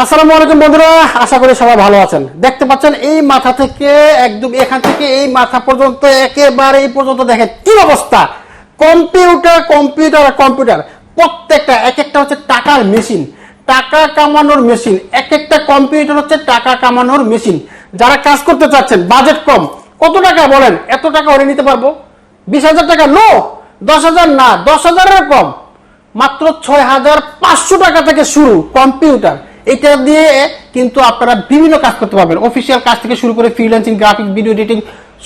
আসসালামু আলাইকুম বন্ধুরা, আশা করি সবাই ভালো আছেন। দেখতে পাচ্ছেন, এই মাথা থেকে একদম এখান থেকে এই মাথা পর্যন্ত একেবারে এই পর্যন্ত দেখেন কি অবস্থা। কম্পিউটার কম্পিউটার কম্পিউটার, প্রত্যেকটা এক একটা হচ্ছে টাকার মেশিন। টাকা কামানোর মেশিন এক একটা কম্পিউটার হচ্ছে টাকা কামানোর মেশিন। যারা কাজ করতে চাচ্ছেন, বাজেট কম। কত টাকা বলেন? এত টাকা ওরে নিতে পারব? বিশ হাজার টাকা? নো! দশ হাজার না, দশ হাজারের কম। মাত্র ছয় হাজার পাঁচশো টাকা থেকে শুরু কম্পিউটার। এটা দিয়ে কিন্তু আপনারা বিভিন্ন কাজ করতে পারবেন। অফিসিয়াল কাজ থেকে শুরু করে ফ্রিল্যান্সিং গ্রাফিক ভিডিও এডিটিং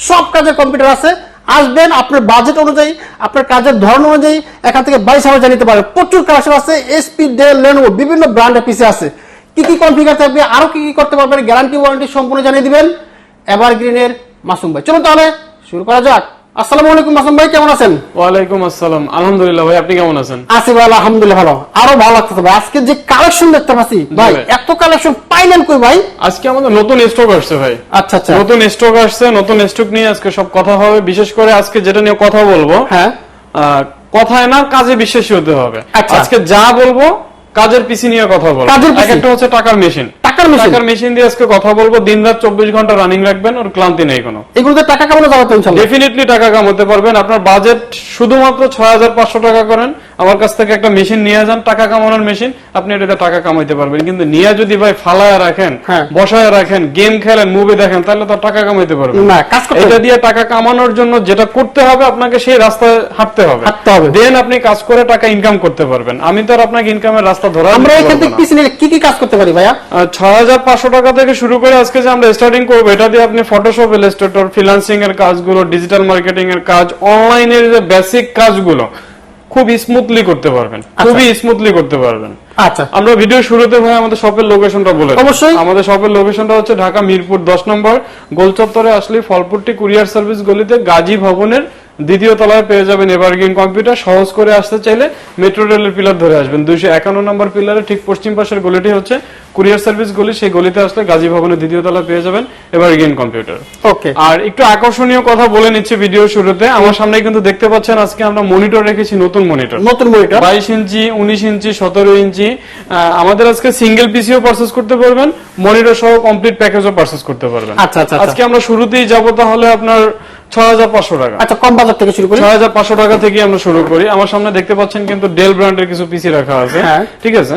সব কাজের কম্পিউটার আছে। আসবেন আপনার বাজেট অনুযায়ী, আপনার কাজের ধরন অনুযায়ী, এখান থেকে বাইশ হাজার জানিতে পারেন। প্রচুর কালেকশন আছে এসপি ডেল লেনোভো বিভিন্ন ব্র্যান্ডের পিসে আছে। কি কি কনফিগার থাকবে, আরও কি কি করতে পারবেন গ্যারান্টি ওয়ারেন্টি সম্পূর্ণ জানিয়ে দিবেন। এভারগ্রিনের মাসুম ভাই। চলুন তাহলে শুরু করা যাক। আসসালামু আলাইকুম মাসুম ভাই কেমন আছেন? ওয়ালাইকুম আসসালাম। আলহামদুলিল্লাহ ভাই আপনি কেমন আছেন? আছি ভাই আলহামদুলিল্লাহ ভালো। আরও ভালো লাগতেছে ভাই আজকে যে কালেকশন দেখতে পাচ্ছি ভাই। এত কালেকশন পাইলেন কই ভাই? আজকে আমাদের নতুন স্টক আসছে ভাই। আচ্ছা আচ্ছা। নতুন স্টক আসছে নতুন স্টক নিয়ে আজকে সব কথা হবে। বিশেষ করে আজকে যেটা নিয়ে কথা বলব হ্যাঁ। কথায় না কাজে বিশ্বাসী হতে হবে। আচ্ছা। আজকে যা বলব কাজের পিসি নিয়ে কথা বলব। কাজের একটা হচ্ছে টাকার মেশিন টাকার মেশিন টাকার মেশিন দিয়ে আজকে কথা বলব দিন রাত চব্বিশ ঘণ্টা রানিং রাখবেন ওর ক্লান্তি নেই কোনো। এগুলোতে টাকা কেমন যাবে তো ইনশাল্লাহ ডেফিনেটলি টাকা কামাতে পারবেন। আপনার বাজেট শুধুমাত্র ছয় হাজার পাঁচশো টাকা করেন। আমার কাছ থেকে একটা মেশিন নিয়ে যান টাকা কামানোর মেশিন আপনি এটাতে টাকা কামাইতে পারবেন। কিন্তু নিয়ে যদি ভাই ফালায় রাখেন হ্যাঁ। বসায় রাখেন গেম খেলেন মুভি দেখেন তাহলে তো টাকা কামাইতে পারবেন না। কাজ করতে এটা দিয়ে টাকা কামানোর জন্য যেটা করতে হবে আপনাকে সেই রাস্তায় হাঁটতে হবে। হাঁটতে হবে। দেন আপনি কাজ করে টাকা ইনকাম করতে পারবেন। আমি তো আর আপনাকে ইনকামের রাস্তা ধরা আমরা এখান থেকে পিছনে কি কি কাজ করতে পারি ভাইয়া? ছয় হাজার পাঁচশো টাকা থেকে শুরু করে আজকে যে আমরা স্টার্টিং করব এটা দিয়ে আপনি ফটোশপ ইলাস্ট্রেটর ফ্রিল্যান্সিং এর কাজগুলো ডিজিটাল মার্কেটিং এর কাজ অনলাইনের যে বেসিক কাজগুলো খুব স্মুথলি করতে পারবেন। খুবই স্মুথলি করতে পারবেন। আচ্ছা। আমরা ভিডিও শুরুতে ভাই আমাদের শপের লোকেশনটা বলে অবশ্যই। আমাদের শপের লোকেশনটা হচ্ছে ঢাকা মিরপুর দশ নম্বর। গোলচত্বরে আসলে ফলপুরটি কুরিয়ার সার্ভিস গলিতে গাজী ভবনের দ্বিতীয় তলায় পেয়ে যাবেন এভারগ্রিন কম্পিউটার সহজ করে আসতে চাইলে মেট্রো রেলের পিলার ধরে আসবেন। দুইশো একান্ন নম্বর পিলারে ঠিক পশ্চিম পাশের গলিটি হচ্ছে কুরিয়ার সার্ভিস গলি সেই গলিতে আসলে গাজী ভবনের দ্বিতীয় তলায় পেয়ে যাবেন এভারগ্রিন কম্পিউটার। ওকে। আর একটু আকর্ষণীয় কথা বলে নিচ্ছি ভিডিও শুরুতে আমার সামনে কিন্তু দেখতে পাচ্ছেন আজকে আমরা মনিটর রেখেছি নতুন মনিটর নতুন মনিটর বাইশ ইঞ্চি উনিশ ইঞ্চি সতেরো ইঞ্চি আহ, আমাদের আজকে সিঙ্গেল পিসিও পারচেস করতে পারবেন মনিটর সহ কমপ্লিট প্যাকেজও পারচেস করতে পারবেন। আচ্ছা, আচ্ছা, আচ্ছা। আজকে আমরা শুরুতেই যাব তাহলে আপনার ছয় হাজার পাঁচশো টাকা। আচ্ছা কম বাজার থেকে শুরু করি। ছয় হাজার পাঁচশো টাকা থেকে আমরা শুরু করি। আমার সামনে দেখতে পাচ্ছেন কিন্তু ডেল ব্র্যান্ডের কিছু পিসি রাখা আছে। হ্যাঁ। ঠিক আছে?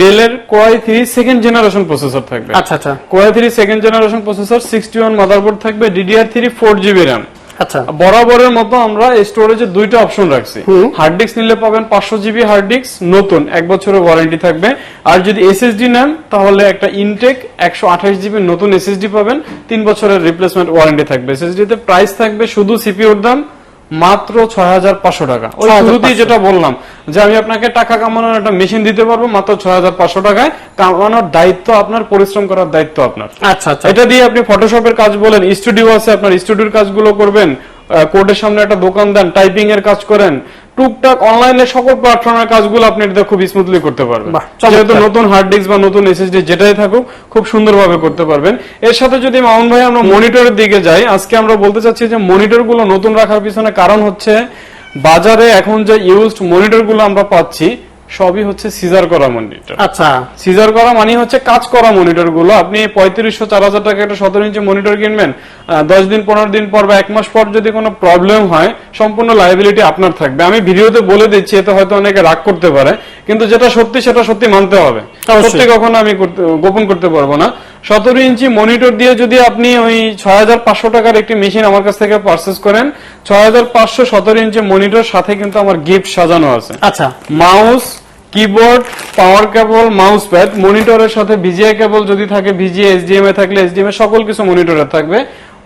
ডেলের core i three second generation processor থাকবে। আচ্ছা আচ্ছা। Core i three second generation processor sixty one motherboard থাকবে DDR three four GB RAM আচ্ছা। বরাবরের মতো আমরা স্টোরেজে দুইটা অপশন রাখছি। হার্ড ডিস্ক নিলে পাবেন পাঁচশো জিবি হার্ড ডিস্ক নতুন এক বছরের ওয়ারেন্টি থাকবে। আর যদি এসএসডি নেন তাহলে একটা ইনটেক একশো আঠাশ জিবি নতুন এসএসডি পাবেন। তিন বছরের রিপ্লেসমেন্ট ওয়ারেন্টি থাকবে। এসএসডি তে প্রাইস থাকবে শুধু সিপিউর দাম মাত্র ছয় হাজার পাঁচশো টাকা। ওই 6,500 শুরুতেই যেটা বললাম যে আমি আপনাকে টাকা কামানোর একটা মেশিন দিতে পারব মাত্র ছয় হাজার পাঁচশো টাকায়। কামানোর দায়িত্ব আপনার পরিশ্রম করার দায়িত্ব আপনার। আচ্ছা আচ্ছা। এটা দিয়ে আপনি ফটোশপের কাজ বলেন স্টুডিও আছে আপনার স্টুডিওর কাজগুলো করবেন কোর্টের সামনে একটা দোকান দেন টাইপিং এর কাজ করেন টুকটাক অনলাইনে সকল প্ল্যাটফর্মের কাজগুলো আপনি এটা খুব স্মুথলি করতে পারবেন। যেহেতু নতুন হার্ড ডিস্ক বা নতুন এসএসডি যেটাই থাকুক খুব সুন্দরভাবে করতে পারবেন। এর সাথে যদি মাউন ভাই আমরা মনিটরের দিকে যাই আজকে আমরা বলতে চাচ্ছি যে মনিটরগুলো নতুন রাখার পিছনে কারণ হচ্ছে বাজারে এখন যে ইউজড মনিটরগুলো আমরা পাচ্ছি সবই হচ্ছে সিজার করা মনিটর আচ্ছা। সিজার করা মানে হচ্ছে কাজ করা মনিটরগুলো। আপনি পঁয়ত্রিশশো চার হাজার টাকা একটা সতেরো ইঞ্চি মনিটর কিনবেন দশ দিন পনেরো দিন পর বা এক মাস পর যদি কোনো প্রবলেম হয় সম্পূর্ণ লাইবিলিটি আপনার থাকবে। আমি ভিডিওতে বলে দিচ্ছি এতে হয়তো অনেকে রাগ করতে পারে কিন্তু যেটা সত্যি সেটা সত্যি মানতে হবে। সত্যি কখনো আমি গোপন করতে পারব না। সতেরো ইঞ্চি মনিটর দিয়ে যদি আপনি ওই ছয় হাজার পাঁচশো টাকার একটি মেশিন আমার কাছ থেকে পারচেস করেন ছয় হাজার পাঁচশো সতেরো ইঞ্চি মনিটর সাথে কিন্তু আমার গিফট সাজানো আছে। আচ্ছা। Mouse keyboard power cable mouse pad মনিটরের সাথে ভিজিআই কেবল যদি থাকে ভিজিএ এইচডিএমআই থাকলে এইচডিএমআই সকল কিছু মনিটরে থাকবে।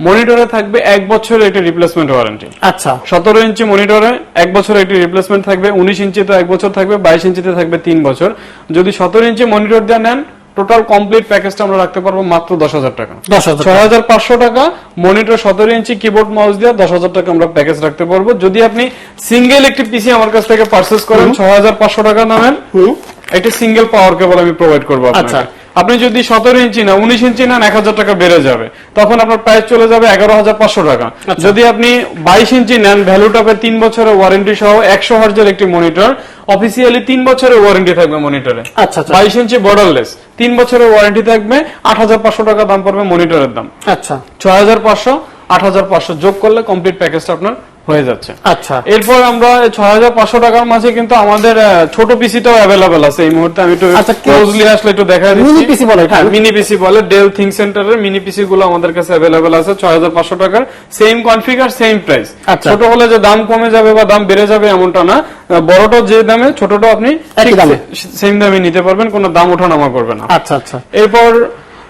মনিটরে থাকবে এক বছরের একটি রিপ্লেসমেন্ট ওয়ারেন্টি আচ্ছা। সতেরো ইঞ্চি মনিটরে এক বছর একটি রিপ্লেসমেন্ট থাকবে উনিশ ইঞ্চিতে এক বছর থাকবে বাইশ ইঞ্চিতে থাকবে তিন বছর। যদি সতেরো ইঞ্চি মনিটর দিয়ে নেন টোটাল কমপ্লিট প্যাকেজটা আমরা রাখতে পারব মাত্র দশ হাজার টাকা। ছয় হাজার পাঁচশো টাকা মনিটর সতেরো ইঞ্চি কিবোর্ড মাউস দিয়ে দশ হাজার টাকা আমরা প্যাকেজ রাখতে পারব। যদি আপনি সিঙ্গেল একটি পিসি আমার কাছ থেকে পারচেস করেন ছয় হাজার পাঁচশো টাকা নামেন একটি সিঙ্গেল পাওয়ার কেবল আমি প্রোভাইড করব আচ্ছা। আপনি যদি সতেরো ইঞ্চি না উনিশ ইঞ্চি নেন এক হাজার টাকা বেড়ে যাবে। তখন আপনার প্রাইস চলে যাবে এগারো হাজার পাঁচশো টাকা। যদি আপনি বাইশ ইঞ্চি নেন ভ্যালু টপে তিন বছরের ওয়ারেন্টি সহ একশো হার্জের একটি মনিটর অফিসিয়ালি তিন বছরের ওয়ারেন্টি থাকবে মনিটরে আচ্ছা আচ্ছা বাইশ ইঞ্চি বর্ডারলেস তিন বছরের ওয়ারেন্টি থাকবে আট হাজার পাঁচশো টাকা দাম পড়বে মনিটরের দাম। আচ্ছা। ছয় হাজার পাঁচশো আট হাজার পাঁচশো যোগ করলে কমপ্লিট প্যাকেজটা আপনার হয়ে যাচ্ছে। আচ্ছা। এরপর আমরা ছয় হাজার পাঁচশো টাকার মাঝে কিন্তু আমাদের ছোট পিসিটাও অ্যাভেলেবেল আছে। এই মুহূর্তে আমি একটু আচ্ছা, ক্লোজলি আসলে একটু দেখা Mini PC বলে মিনি পিসি বলে ডেল থিঙ্ক সেন্টারের মিনি পিসি গুলো আমাদের কাছে অ্যাভেলেবেল আছে ছয় হাজার পাঁচশো টাকার। Same configure same price. ছোট হলে যে দাম কমে যাবে বা দাম বেড়ে যাবে এমনটা না। আহ, বড়টাও যে দামে ছোটটাও আপনি সেম দামে নিতে পারবেন কোনো দাম ওঠানামা করবে না। আচ্ছা আচ্ছা। এরপর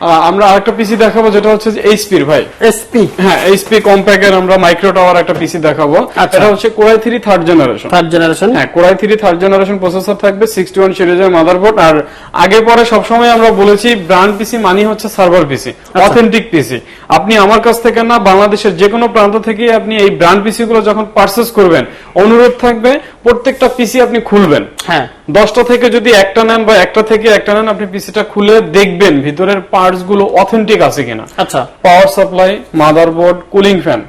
আমরা আরেকটা পিসি দেখাবো যেটা হচ্ছে এইচপির ভাই। এসপি হ্যাঁ এইচপি কম্প্যাক্টের আমরা মাইক্রো টাওয়ার একটা পিসি দেখাবো। আচ্ছা। এটা হচ্ছে core i three third generation third generation হ্যাঁ core i three third generation processor থাকবে সিক্সটি ওয়ান সিরিজের মাদারবোর্ড আর আগে পরে সবসময় আমরা বলেছি ব্র্যান্ড পিসি মানি হচ্ছে সার্ভার পিসি। অথেন্টিক পিসি আপনি আমার কাছ থেকে না বাংলাদেশের যে কোনো প্রান্ত থেকে আপনি এই ব্র্যান্ড পিসি গুলো যখন পারচেস করবেন অনুরোধ থাকবে প্রত্যেকটা পিসি আপনি খুলবেন। হ্যাঁ। দশটা থেকে যদি একটা নেন বা একটা থেকে একটা নেন আপনি পিসিটা খুলে দেখবেন ভিতরের পার্টসগুলো অথেন্টিক আছে কিনা। আচ্ছা। Power supply motherboard cooling fan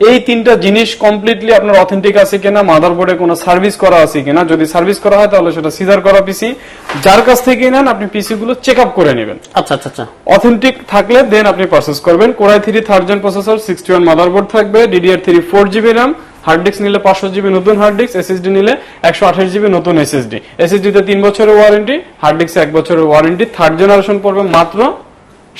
এই তিনটা জিনিস কমপ্লিটলি আপনার অথেন্টিক আছে কিনা মাদারবোর্ডে কোনো সার্ভিস করা আছে কিনা যদি সার্ভিস করা হয় তাহলে সেটা সিজার করা পিসি যার কাছ থেকে নেন আপনি পিসি গুলো চেক আপ করে নেবেন। আচ্ছা আচ্ছা আচ্ছা। অথেন্টিক থাকলে দেন আপনি প্রসেস করবেন। Core i three third gen processor sixty one motherboard থাকবে DDR three four GB RAM hard disk নিলে পাঁচশো জিবি নতুন হার্ড ডিস্ক এসএসডি নিলে একশো আঠাশ জিবি নতুন এসএসডি এসএসডিতে তিন বছরের ওয়ারেন্টি হার্ড ডিস্ক এক বছরের ওয়ারেন্টি থার্ড জেনারেশন পড়বে মাত্র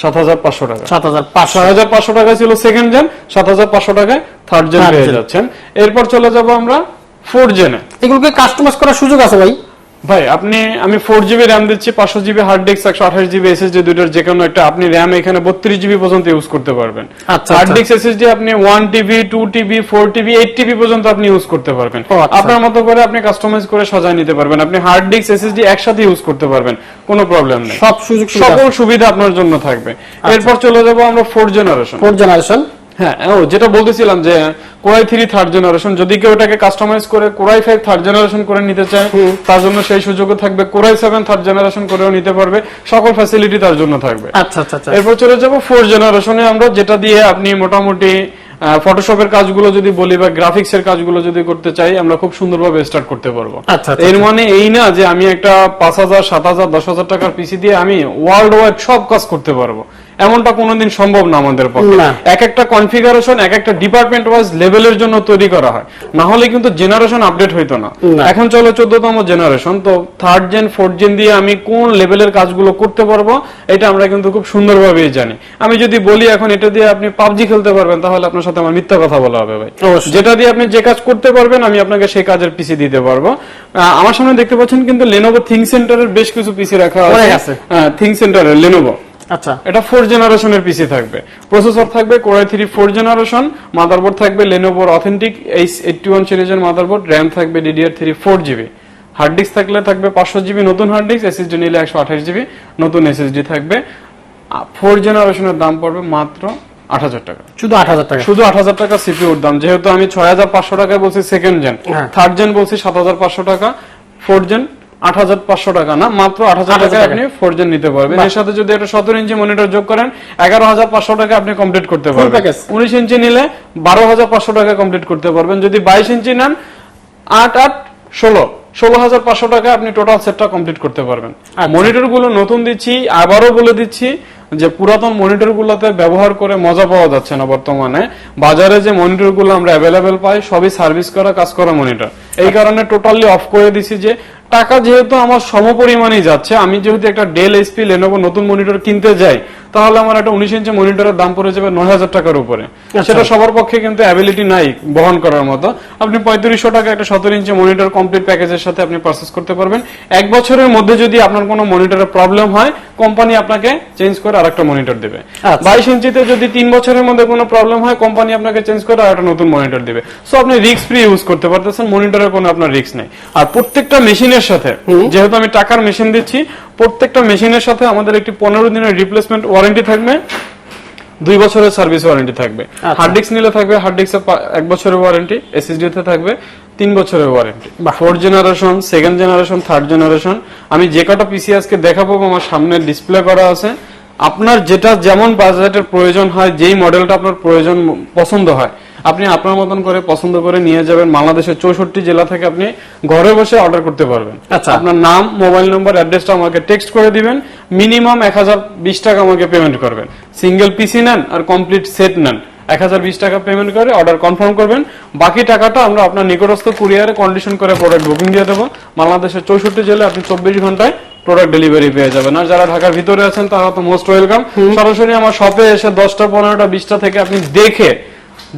সাত হাজার পাঁচশো টাকা। সাত হাজার পাঁচশো। ছয় হাজার পাঁচশো টাকা ছিল সেকেন্ড জেন সাত হাজার পাঁচশো টাকায় থার্ড জেন হয়ে পেয়ে যাচ্ছেন। এরপর চলে যাব আমরা ফোর জেনে এগুলোকে কাস্টমাইজ করার সুযোগ আছে ভাই। ভাই আপনি আমি ফোর জিবি র্যাম দিচ্ছি পাঁচশো জিবি হার্ড ডিস্ক একশো আঠাশ জিবি এসএসডি দুটোর যে কোনো একটা। আপনি র্যাম এখানে বত্রিশ জিবি পর্যন্ত ইউজ করতে পারবেন। হার্ড। ডিস্ক এসএসডি আপনি one TB two TB four TB eight TB পর্যন্ত আপনি ইউজ করতে পারবেন। আচ্ছা। আপনার মতো করে আপনি কাস্টমাইজ করে সাজায় নিতে পারবেন। আপনি হার্ড ডিস্ক এসএসডি একসাথে ইউজ করতে পারবেন কোনো প্রবলেম নেই। সব সুযোগ সকল সুবিধা আপনার জন্য থাকবে। আচ্ছা। এরপর চলে যাব আমরা ফোর জেনারেশন ফোর জেনারেশন হ্যাঁ ও যেটা বলতেছিলাম যে কোরাই থ্রি থার্ড জেনারেশন যদি কেউ এটাকে কাস্টমাইজ করে কোরাই ফাইভ থার্ড জেনারেশন করে নিতে চায় তার জন্য সেই সুযোগও থাকবে। কোরাই সেভেন থার্ড জেনারেশন করেও নিতে পারবে। সকল ফ্যাসিলিটি তার জন্য থাকবে। আচ্ছা আচ্ছা আচ্ছা। এরপর চলে যাব ফোর জেনারেশনে আমরা যেটা দিয়ে আপনি মোটামুটি ফটোশপের কাজগুলো যদি বলি বা গ্রাফিক্স এর কাজগুলো যদি করতে চাই আমরা খুব সুন্দরভাবে স্টার্ট করতে পারব। আচ্ছা, আচ্ছা, এর মানে এই না যে আমি একটা পাঁচ হাজার সাত হাজার দশ হাজার টাকার পিসি দিয়ে আমি ওয়ার্ল্ড ওয়াইড সব কাজ করতে পারব। এমনটা কোনোদিন সম্ভব না আমাদের পক্ষে। এক একটা কনফিগারেশন এক একটা ডিপার্টমেন্ট ওয়াইজ লেভেলের জন্য তৈরি করা হয়। না হলে কিন্তু জেনারেশন আপডেট হইতো না। এখন চলে চোদ্দতম জেনারেশন তো থার্ড জেন ফোর্থ জেন দিয়ে আমি কোন লেভেলের কাজগুলো করতে পারব এটা আমরা কিন্তু খুব সুন্দরভাবেই জানি। আমি যদি বলি এখন এটা দিয়ে আপনি পাবজি খেলতে পারবেন তাহলে আপনার সাথে আমার মিথ্যা কথা বলা হবে ভাই। যেটা দিয়ে আপনি যে কাজ করতে পারবেন আমি আপনাকে সেই কাজের পিসি দিতে পারব। আমার সামনে দেখতে পাচ্ছেন কিন্তু লেনোভো থিঙ্ক সেন্টারের বেশ কিছু পিসি রাখা আছে। আছে। থিঙ্ক সেন্টারের লেনোভো আচ্ছা। এটা ফোর জেনারেশনের পিসি থাকবে। প্রসেসর থাকবে core i three four generation motherboard থাকবে লেনোভোর অথেন্টিক এইচ এইটটি ওয়ান সিরিজের মাদারবোর্ড র্যাম থাকবে DDR three four GB hard disk থাকলে থাকবে পাঁচশো জিবি নতুন হার্ড ডিস্ক এসএসডি নিলে একশো আঠাশ জিবি নতুন এসএসডি থাকবে। ফোর জেনারেশনের দাম পড়বে মাত্র আট হাজার টাকা। শুধু আট হাজার টাকা। শুধু আট হাজার টাকা সিপিউর দাম যেহেতু আমি ছয় হাজার পাঁচশো টাকায় বলছি সেকেন্ড জেন। থার্ড জেন বলছি সাত হাজার পাঁচশো টাকা ফোর্থ জেন আট হাজার পাঁচশো টাকা না? মাত্র আট হাজার টাকা। আপনি ফোর জেন নিতে পারবেন। এর সাথে যদি একটা সতেরো ইঞ্চি মনিটর যোগ করেন এগারো হাজার পাঁচশো টাকা আপনি কমপ্লিট করতে পারবেন। উনিশ ইঞ্চি নিলে বারো হাজার পাঁচশো টাকা কমপ্লিট করতে পারবেন। যদি বাইশ ইঞ্চি নেন আট আট ষোলো। ষোলো হাজার পাঁচশো টাকা আপনি টোটাল সেটটা কমপ্লিট করতে পারবেন। আচ্ছা। মনিটরগুলো নতুন দিচ্ছি আবারও বলে দিচ্ছি যে পুরাতন মনিটর গুলোতে ব্যবহার করে মজা পাওয়া যাচ্ছে না বর্তমানে। বাজারে যে মনিটরগুলো আমরা অ্যাভেলেবেল পাই সবই সার্ভিস করা কাজ করা মনিটর। এই কারণে টোটালি অফ করে দিছি যে টাকা যেহেতু আমার সমপরিমাণই যাচ্ছে আমি যেহেতু একটা ডেল এসপি লেনোভো নতুন মনিটর কিনতে যাই তাহলে আমার একটা উনিশ ইঞ্চি মনিটরের দাম পড়ে যাবে নয় হাজার টাকার উপরে। সেটা সবার পক্ষে কিন্তু অ্যাবিলিটি নাই বহন করার মতো। আপনি পঁয়ত্রিশশো টাকা একটা সতেরো ইঞ্চি মনিটর কমপ্লিট প্যাকেজের সাথে আপনি পারচেস করতে পারবেন। এক বছরের মধ্যে যদি আপনার কোনো মনিটরের প্রবলেম হয় কোম্পানি আপনাকে চেঞ্জ করে আরেকটা মনিটর দেবে। আচ্ছা। বাইশ ইঞ্চিতে যদি তিন বছরের মধ্যে কোনো প্রবলেম হয় কোম্পানি আপনাকে চেঞ্জ করে আরেকটা নতুন মনিটর দেবে। সো আপনি রিস্ক ফ্রি ইউজ করতে পারতেছেন মনিটরের কোনো আপনার রিস্ক নেই। আর প্রত্যেকটা মেশিনের সাথে যেহেতু আমি টাকার মেশিন দিচ্ছি প্রত্যেকটা মেশিনের সাথে আমাদের একটি পনেরো দিনের রিপ্লেসমেন্ট ওয়ারেন্টি থাকবে দুই বছরের সার্ভিস ওয়ারেন্টি থাকবে। আচ্ছা। হার্ড ডিস্ক নিলে থাকবে হার্ড ডিস্ক এক বছরের ওয়ারেন্টি এসএসডি তে থাকবে তিন বছরের ওয়ারেন্টি বা fourth generation second generation third generation আমি যে কটা পিসি আজকে দেখাবো আমার সামনে ডিসপ্লে করা আছে আপনার যেটা যেমন বাজেটের প্রয়োজন হয় যেই মডেলটা আপনার প্রয়োজন পছন্দ হয় আপনি আপনার মতন করে পছন্দ করে নিয়ে যাবেন। বাংলাদেশের চৌষট্টি জেলা থেকে আপনি ঘরে বসে অর্ডার করতে পারবেন। আচ্ছা। আপনার নাম মোবাইল নম্বর অ্যাড্রেসটা আমাকে টেক্সট করে দিবেন। মিনিমাম এক হাজার বিশ টাকা আমাকে পেমেন্ট করবেন। সিঙ্গেল পিসি নেন আর কমপ্লিট সেট নেন। এক হাজার বিশ টাকা পেমেন্ট করে অর্ডার কনফার্ম করবেন। বাকি টাকাটা আমরা আপনার নিকটস্থ কুরিয়ারে কন্ডিশন করে প্রোডাক্ট বুকিং দিয়ে দেবো। বাংলাদেশের চৌষট্টি জেলায় আপনি চব্বিশ ঘন্টায় প্রোডাক্ট ডেলিভারি পেয়ে যাবেন। আর যারা ঢাকার ভিতরে আছেন তারা তো মোস্ট ওয়েলকাম সরাসরি আমার শপে এসে দশটা পনেরোটা বিশটা থেকে আপনি দেখে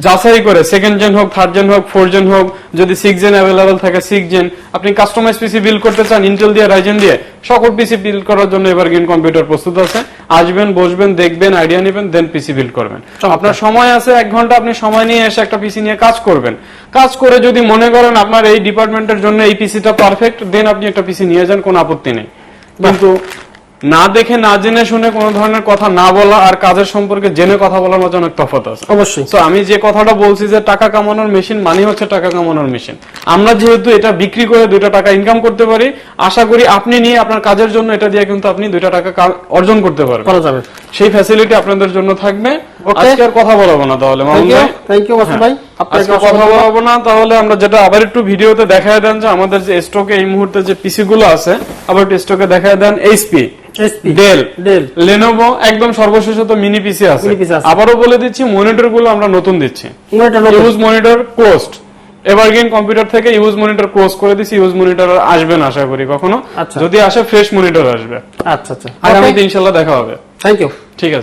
যাচাই করে সেকেন্ড জেন হোক থার্ড জেন হোক ফোর জেন হোক যদি সিক্স জেন অ্যাভেলেবল থাকে সিক্স জেন আপনি কাস্টমাইজ পিসি বিল করতে চান ইন্টেল দিয়ে রাইজেন দিয়ে সকল পিসি বিল করার জন্য এবার গিন কম্পিউটার প্রস্তুত আছে। আসবেন বসবেন দেখবেন আইডিয়া নেবেন দেন পিসি বিল করবেন। আপনার সময় আছে এক ঘণ্টা আপনি সময় নিয়ে এসে একটা পিসি নিয়ে কাজ করবেন। কাজ করে যদি মনে করেন আপনার এই ডিপার্টমেন্টের জন্য এই পিসিটা পারফেক্ট দেন আপনি একটা পিসি নিয়ে যান কোনো আপত্তি নেই। কিন্তু না দেখে না জেনে শুনে কোনো ধরনের কথা না বলা আর কাজের সম্পর্কে জেনে কথা বলার মধ্যে অনেক তফাৎ আছে। অবশ্যই। তো আমি যে কথাটা বলছি যে টাকা কামানোর মেশিন মানে হচ্ছে টাকা কামানোর মেশিন। আমরা যেহেতু এটা বিক্রি করে দুইটা টাকা ইনকাম করতে পারি আশা করি আপনি নিয়ে আপনার কাজের জন্য এটা দিয়ে কিন্তু আপনি দুইটা টাকা অর্জন করতে পারবেন। সেই ফ্যাসিলিটি আপনাদের জন্য থাকবে. আজকে আর কথা বলব না তাহলে মামুন থ্যাংক ইউ ভাই। থ্যাংক ইউ মাসুদ ভাই। আজকে কথা বলব না তাহলে আমরা যেটা আবার একটু ভিডিওতে দেখায় দেন যে আমাদের যে স্টকে এই মুহূর্তে যে পিসি গুলো আছে আবার একটু স্টকে দেখায় দেন এইচপি ডেল ডেল লেনোভো একদম সর্বশেষ তো মিনি পিসি আছে। Mini PC আছে। আবারও বলে দিচ্ছি মনিটরগুলো আমরা নতুন দিচ্ছি। ইউজ মনিটর এভারগ্রিন কম্পিউটার থেকে ইউজ মনিটর ক্লোজ করে দিছি ইউজ মনিটর আসবে না আশা করি কখনো। আচ্ছা। যদি আসে ফ্রেশ মনিটর আসবে। আচ্ছা আচ্ছা। আগামীতে ইনশাল্লাহ দেখা হবে। থ্যাংক ইউ ঠিক আছে।